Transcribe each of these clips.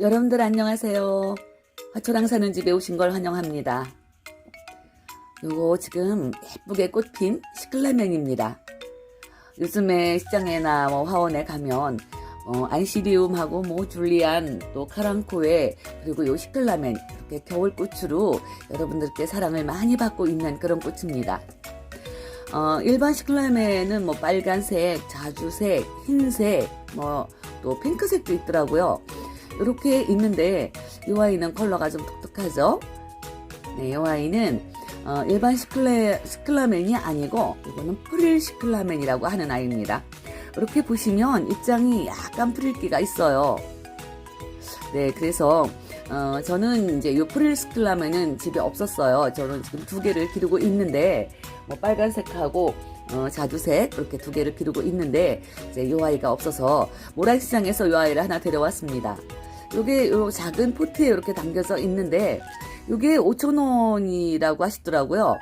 여러분들 안녕하세요. 화초랑 사는 집에 오신 걸 환영합니다. 요거 지금 예쁘게 꽃핀 시클라멘입니다. 요즘에 시장에나 뭐 화원에 가면 어, 안시리움하고 뭐 줄리안 또 카랑코에 그리고 요 시클라멘 이렇게 겨울꽃으로 여러분들께 사랑을 많이 받고 있는 그런 꽃입니다. 어, 일반 시클라멘은 뭐 빨간색, 자주색, 흰색, 뭐 또 핑크색도 있더라고요. 이렇게 있는데 이 와인은 컬러가 좀 독특하죠. 네, 이 와인은 어, 일반 시클레, 시클라멘이 아니고 이거는 프릴 시클라멘이라고 하는 아이입니다. 이렇게 보시면 입장이 약간 프릴기가 있어요. 네, 그래서 어, 저는 이제 요 프릴 시클라멘은 집에 없었어요. 저는 지금 두 개를 기르고 있는데 뭐 빨간색하고 어, 자두색 이렇게 두 개를 기르고 있는데 이제 요 아이가 없어서 모란시장에서 요 아이를 하나 데려왔습니다. 요게 요 작은 포트에 이렇게 담겨져 있는데 요게 5,000원이라고 하시더라고요.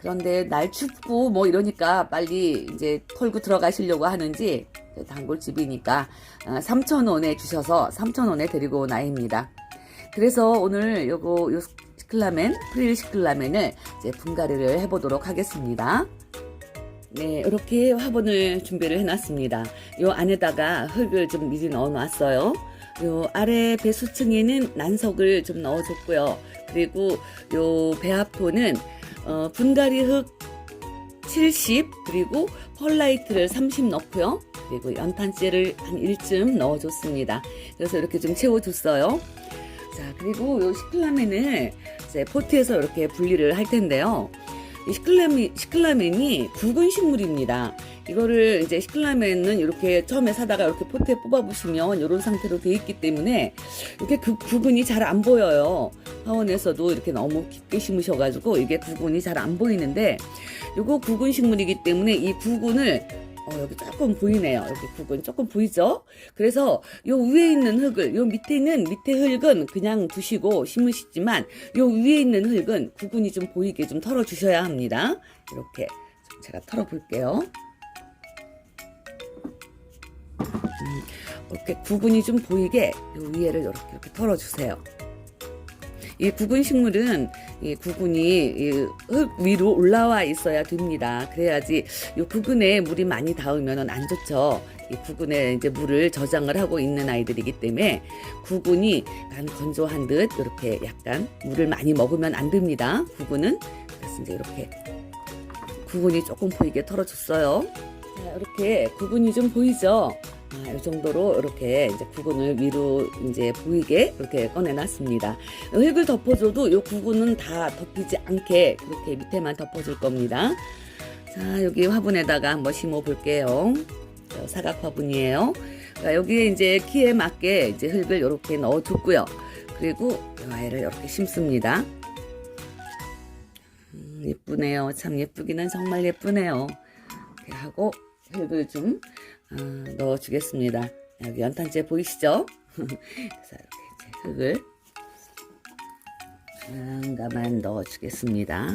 그런데 날 춥고 뭐 이러니까 빨리 이제 털고 들어가시려고 하는지 단골집이니까 3,000원에 주셔서 3,000원에 데리고 온 아이입니다. 그래서 오늘 요거 요 시클라멘, 프릴 시클라멘을 이제 분갈이를 해보도록 하겠습니다. 네, 이렇게 화분을 준비를 해놨습니다. 요 안에다가 흙을 좀 미리 넣어놨어요. 요 아래 배수층에는 난석을 좀 넣어줬고요. 그리고 요 배합토는 어, 분갈이 흙 70, 그리고 펄라이트를 30 넣고요. 그리고 연탄재를 한 1쯤 넣어줬습니다. 그래서 이렇게 좀 채워줬어요. 자, 그리고 요 시클라멘을 이제 포트에서 이렇게 분리를 할 텐데요. 이 시클라멘, 시클라멘이 굵은 식물입니다. 이거를 이제 시클라멘은 이렇게 처음에 사다가 이렇게 포트에 뽑아보시면 이런 상태로 돼 있기 때문에 이렇게 그 구근이 잘 안 보여요. 화원에서도 이렇게 너무 깊게 심으셔가지고 이게 구근이 잘 안 보이는데 요거 구근 식물이기 때문에 이 구근을 어, 여기 조금 보이네요. 여기 구근 조금 보이죠? 그래서 요 위에 있는 흙을, 요 밑에 있는 밑에 흙은 그냥 두시고 심으시지만 요 위에 있는 흙은 구근이 좀 보이게 좀 털어주셔야 합니다. 이렇게 좀 제가 털어볼게요. 음, 이렇게 구근이 좀 보이게 요 위에를 이렇게 이렇게 털어주세요. 이 구근 식물은 이 구근이 이 흙 위로 올라와 있어야 됩니다. 그래야지 이 구근에 물이 많이 닿으면 안 좋죠. 이 구근에 이제 물을 저장을 하고 있는 아이들이기 때문에 구근이 약간 건조한 듯 이렇게 약간 물을 많이 먹으면 안 됩니다. 구근은 그래서 이제 이렇게 구근이 조금 보이게 털어줬어요. 자, 이렇게 구근이 좀 보이죠? 아, 이 정도로 이렇게 이제 구근을 위로 이제 보이게 이렇게 꺼내놨습니다. 흙을 덮어줘도 이 구근은 다 덮이지 않게 그렇게 밑에만 덮어줄 겁니다. 자, 여기 화분에다가 한번 심어 볼게요. 사각 화분이에요. 자, 여기에 이제 키에 맞게 이제 흙을 이렇게 넣어줬고요. 그리고 이 아이를 이렇게 심습니다. 음, 예쁘네요. 참 예쁘기는 정말 예쁘네요. 이렇게 하고 흙을 좀 어, 넣어주겠습니다. 여기 연탄재 보이시죠? 그래서 이렇게 흙을 잠깐만 넣어주겠습니다.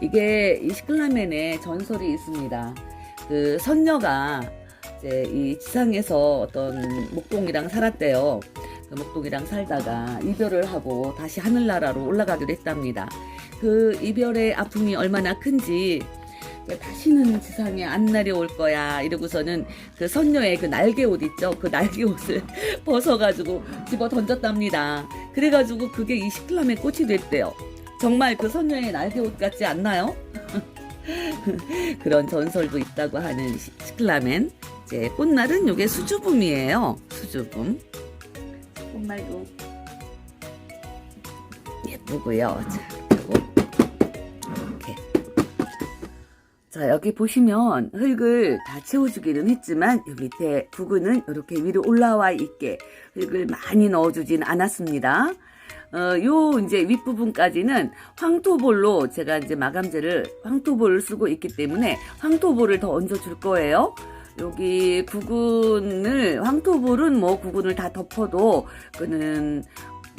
이게 이 시클라멘에 전설이 있습니다. 그 선녀가 이제 이 지상에서 어떤 목동이랑 살았대요. 그 목동이랑 살다가 이별을 하고 다시 하늘나라로 올라가기로 했답니다. 그 이별의 아픔이 얼마나 큰지. 다시는 지상에 안 내려올 거야. 이러고서는 그 선녀의 그 날개 옷 있죠? 그 날개 옷을 벗어가지고 집어 던졌답니다. 그래가지고 그게 이 시클라멘 꽃이 됐대요. 정말 그 선녀의 날개 옷 같지 않나요? 그런 전설도 있다고 하는 시- 시클라멘. 이제 꽃말은 요게 수주붐이에요. 수주붐 꽃말도. 예쁘고요. 자 자 여기 보시면 흙을 다 채워주기는 했지만 이 밑에 부근은 이렇게 위로 올라와 있게 흙을 많이 넣어주진 않았습니다. 어, 요 이제 윗부분까지는 황토볼로 제가 이제 마감재를 황토볼을 쓰고 있기 때문에 황토볼을 더 얹어줄 거예요. 여기 구근을 황토볼은 뭐 구근을 다 덮어도 그는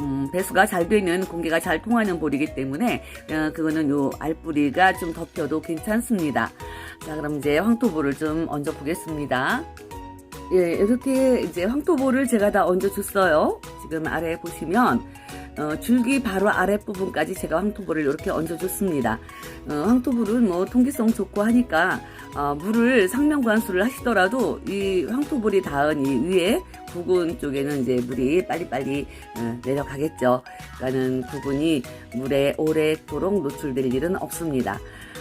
음, 배수가 잘 되는 공기가 잘 통하는 볼이기 때문에 어, 그거는 요 알뿌리가 좀 덮여도 괜찮습니다. 자, 그럼 이제 황토볼을 좀 얹어 보겠습니다. 예, 이렇게 이제 황토볼을 제가 다 얹어 줬어요. 지금 아래 보시면, 어, 줄기 바로 아랫부분까지 제가 황토볼을 이렇게 얹어줬습니다. 어, 황토볼은 뭐 통기성 좋고 하니까, 어, 물을 상명관수를 하시더라도 이 황토볼이 닿은 이 위에 부근 쪽에는 이제 물이 빨리빨리 어, 내려가겠죠. 그러니까는 부분이 물에 오래도록 노출될 일은 없습니다.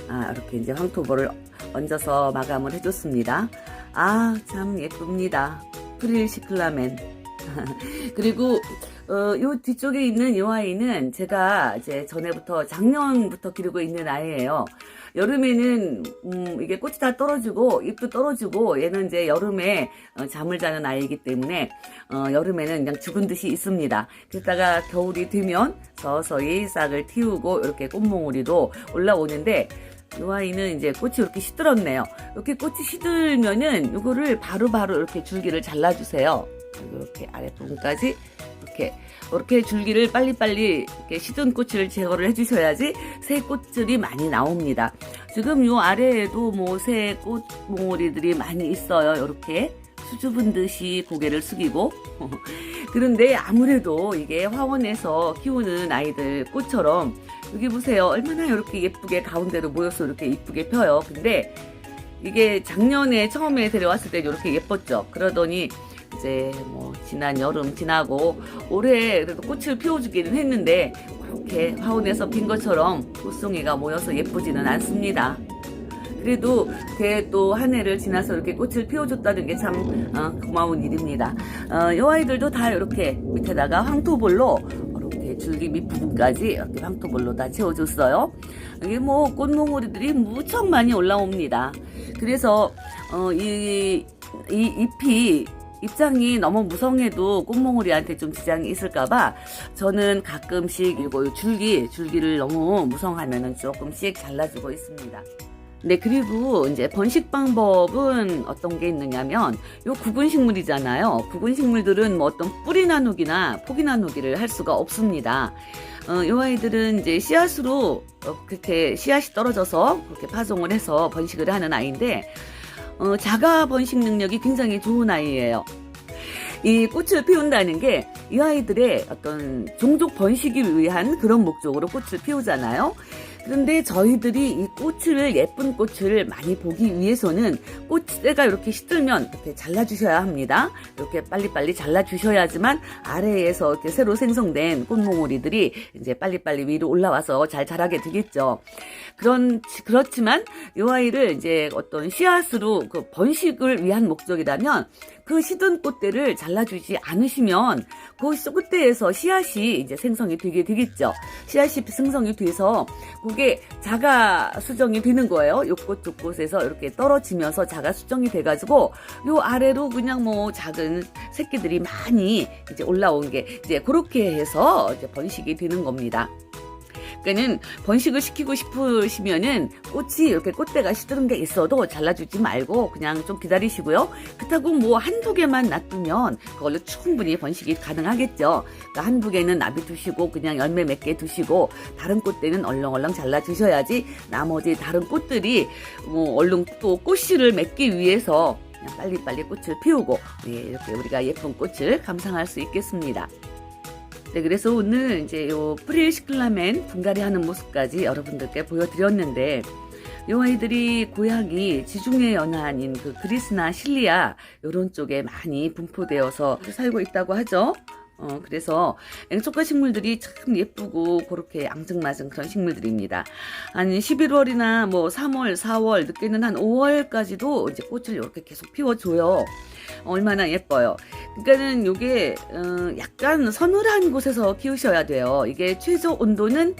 아, 이렇게 이제 황토볼을 얹어서 마감을 해줬습니다. 아, 참 예쁩니다. 프릴 시클라멘. 그리고 어, 요 뒤쪽에 있는 이 아이는 제가 이제 전에부터 작년부터 기르고 있는 아이예요. 여름에는 음, 이게 꽃이 다 떨어지고 잎도 떨어지고 얘는 이제 여름에 어, 잠을 자는 아이이기 때문에 어, 여름에는 그냥 죽은 듯이 있습니다. 그러다가 겨울이 되면 서서히 싹을 틔우고 이렇게 꽃몽우리도 올라오는데 이 아이는 이제 꽃이 이렇게 시들었네요. 이렇게 꽃이 시들면은 이거를 바로바로 이렇게 줄기를 잘라주세요. 이렇게 아랫부분까지 이렇게 이렇게 줄기를 빨리빨리 이렇게 시든 꽃을 제거를 해주셔야지 새 꽃들이 많이 나옵니다. 지금 요 아래에도 뭐 새 꽃몽오리들이 많이 있어요. 이렇게 수줍은 듯이 고개를 숙이고 그런데 아무래도 이게 화원에서 키우는 아이들 꽃처럼 여기 보세요. 얼마나 이렇게 예쁘게 가운데로 모여서 이렇게 이쁘게 펴요. 근데 이게 작년에 처음에 데려왔을 때 이렇게 예뻤죠. 그러더니 이제 뭐 지난 여름 지나고 올해 그래도 꽃을 피워주기는 했는데 그렇게 화원에서 핀 것처럼 꽃송이가 모여서 예쁘지는 않습니다. 그래도 또한 해를 지나서 이렇게 꽃을 피워줬다는 게참 고마운 일입니다. 어, 이 아이들도 다 이렇게 밑에다가 황토볼로 이렇게 줄기 밑부분까지 이렇게 황토볼로 다 채워줬어요. 여기 뭐 꽃몽오리들이 무척 많이 올라옵니다. 그래서 어, 이, 이 잎이 입장이 너무 무성해도 꽃몽오리한테 좀 지장이 있을까봐 저는 가끔씩 이거 줄기 줄기를 너무 무성하면은 조금씩 잘라주고 있습니다. 네, 그리고 이제 번식 방법은 어떤 게 있느냐면, 요 구근 식물이잖아요. 구근 식물들은 뭐 어떤 뿌리 나누기나 포기 나누기를 할 수가 없습니다. 어, 요 아이들은 이제 씨앗으로 어, 그렇게 씨앗이 떨어져서 그렇게 파종을 해서 번식을 하는 아이인데, 어, 자가 번식 능력이 굉장히 좋은 아이예요. 이 꽃을 피운다는 게 이 아이들의 어떤 종족 번식을 위한 그런 목적으로 꽃을 피우잖아요. 그런데 저희들이 이 꽃을 예쁜 꽃을 많이 보기 위해서는 꽃대가 이렇게 시들면 이렇게 잘라주셔야 합니다. 이렇게 빨리빨리 잘라주셔야지만 아래에서 이렇게 새로 생성된 꽃몽오리들이 이제 빨리빨리 위로 올라와서 잘 자라게 되겠죠. 그런 그렇지만 이 아이를 이제 어떤 씨앗으로 그 번식을 위한 목적이라면 그 시든 꽃대를 잘라주지 않으시면 그 꽃대에서 씨앗이 이제 생성이 되게 되겠죠. 씨앗이 생성이 돼서 그게 자가 수정이 되는 거예요. 요꽃 저꽃에서 이렇게 떨어지면서 자가 수정이 돼가지고 요 아래로 그냥 뭐 작은 새끼들이 많이 이제 올라온 게 이제 그렇게 해서 이제 번식이 되는 겁니다. 그러니까는 번식을 시키고 싶으시면은 꽃이 이렇게 꽃대가 시드는 게 있어도 잘라주지 말고 그냥 좀 기다리시고요. 그렇다고 뭐 한두 개만 놔두면 그걸로 충분히 번식이 가능하겠죠. 그러니까 한두 개는 놔두시고 그냥 열매 몇 개 두시고 다른 꽃대는 얼렁얼렁 잘라주셔야지 나머지 다른 꽃들이 뭐 얼른 또 꽃씨를 맺기 위해서 빨리빨리 꽃을 피우고 예, 이렇게 우리가 예쁜 꽃을 감상할 수 있겠습니다. 네, 그래서 오늘 이제 요 프릴 시클라멘 분갈이 하는 모습까지 여러분들께 보여드렸는데, 요 아이들이 고향이 지중해 연안인 그 그리스나 실리아 요런 쪽에 많이 분포되어서 살고 있다고 하죠. 어, 그래서 앵초가 식물들이 참 예쁘고 그렇게 앙증맞은 그런 식물들입니다. 한 11월이나 뭐 3월, 4월, 늦게는 한 5월까지도 이제 꽃을 이렇게 계속 피워줘요. 얼마나 예뻐요. 그러니까는 요게 어, 약간 서늘한 곳에서 키우셔야 돼요. 이게 최저 온도는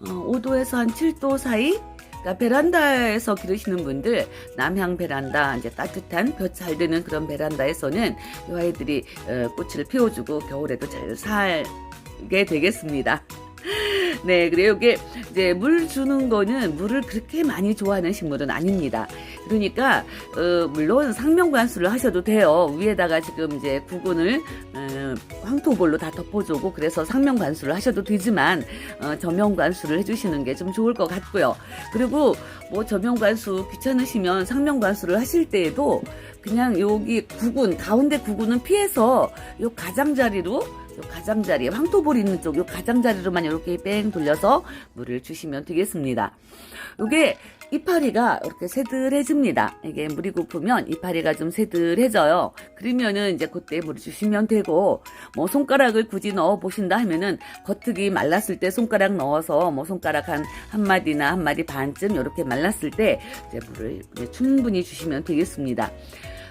어, 5도에서 한 7도 사이. 그러니까 베란다에서 기르시는 분들 남향 베란다 이제 따뜻한 볕 잘 드는 그런 베란다에서는 이 아이들이 어, 꽃을 피워주고 겨울에도 잘 살게 되겠습니다. 네, 그래요. 이게 이제 물 주는 거는 물을 그렇게 많이 좋아하는 식물은 아닙니다. 그러니까 어, 물론 상명관수를 하셔도 돼요. 위에다가 지금 이제 구근을 어, 어, 황토볼로 다 덮어주고 그래서 상면 관수를 하셔도 되지만 어, 저면 관수를 해주시는 게 좀 좋을 것 같고요. 그리고 뭐 저면 관수 귀찮으시면 상면 관수를 하실 때에도 그냥 여기 구근 가운데 구근은 피해서 요 가장자리로 요 가장자리 황토볼 있는 쪽 요 가장자리로만 이렇게 뺑 돌려서 물을 주시면 되겠습니다. 요게 이파리가 이렇게 새들해집니다. 이게 물이 고프면 이파리가 좀 새들해져요. 그러면은 이제 그때 물을 주시면 되고, 뭐 손가락을 굳이 넣어 보신다 하면은 겉흙이 말랐을 때 손가락 넣어서 뭐 손가락 한, 한 마디나 한 마디 반쯤 이렇게 말랐을 때 이제 물을 이제 충분히 주시면 되겠습니다.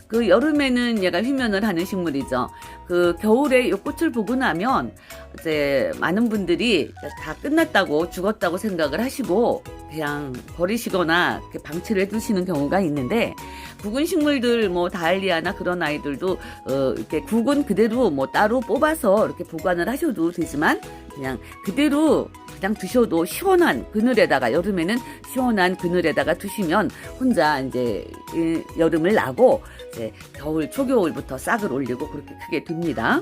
그 여름에는 얘가 휘면을 하는 식물이죠. 그 겨울에 이 꽃을 보고 나면 이제 많은 분들이 다 끝났다고 죽었다고 생각을 하시고 그냥 버리시거나 방치를 해두시는 경우가 있는데 굵은 식물들 뭐 다알리아나 그런 아이들도 어 이렇게 굵은 그대로 뭐 따로 뽑아서 이렇게 보관을 하셔도 되지만 그냥 그대로 그냥 두셔도 시원한 그늘에다가 여름에는 시원한 그늘에다가 두시면 혼자 이제 이 여름을 나고 이제 겨울 초겨울부터 싹을 올리고 그렇게 크게 됩니다.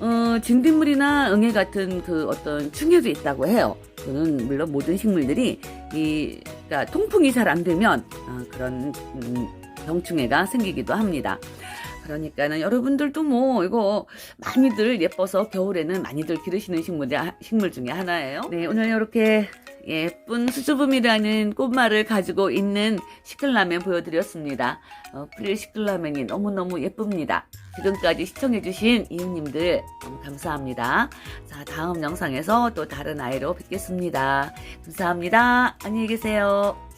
어, 진딧물이나 응애 같은 그 어떤 충해도 있다고 해요. 그는 물론 모든 식물들이 이 그러니까 통풍이 잘 안 되면 어, 그런 음, 병충해가 생기기도 합니다. 그러니까는 여러분들도 뭐 이거 많이들 예뻐서 겨울에는 많이들 기르시는 식물 식물 중에 하나예요. 네 오늘 이렇게 예쁜 수줍음이라는 꽃말을 가지고 있는 시클라멘 보여드렸습니다. 어, 프릴 시클라멘이 너무너무 예쁩니다. 지금까지 시청해주신 이웃님들 너무 감사합니다. 자, 다음 영상에서 또 다른 아이로 뵙겠습니다. 감사합니다. 안녕히 계세요.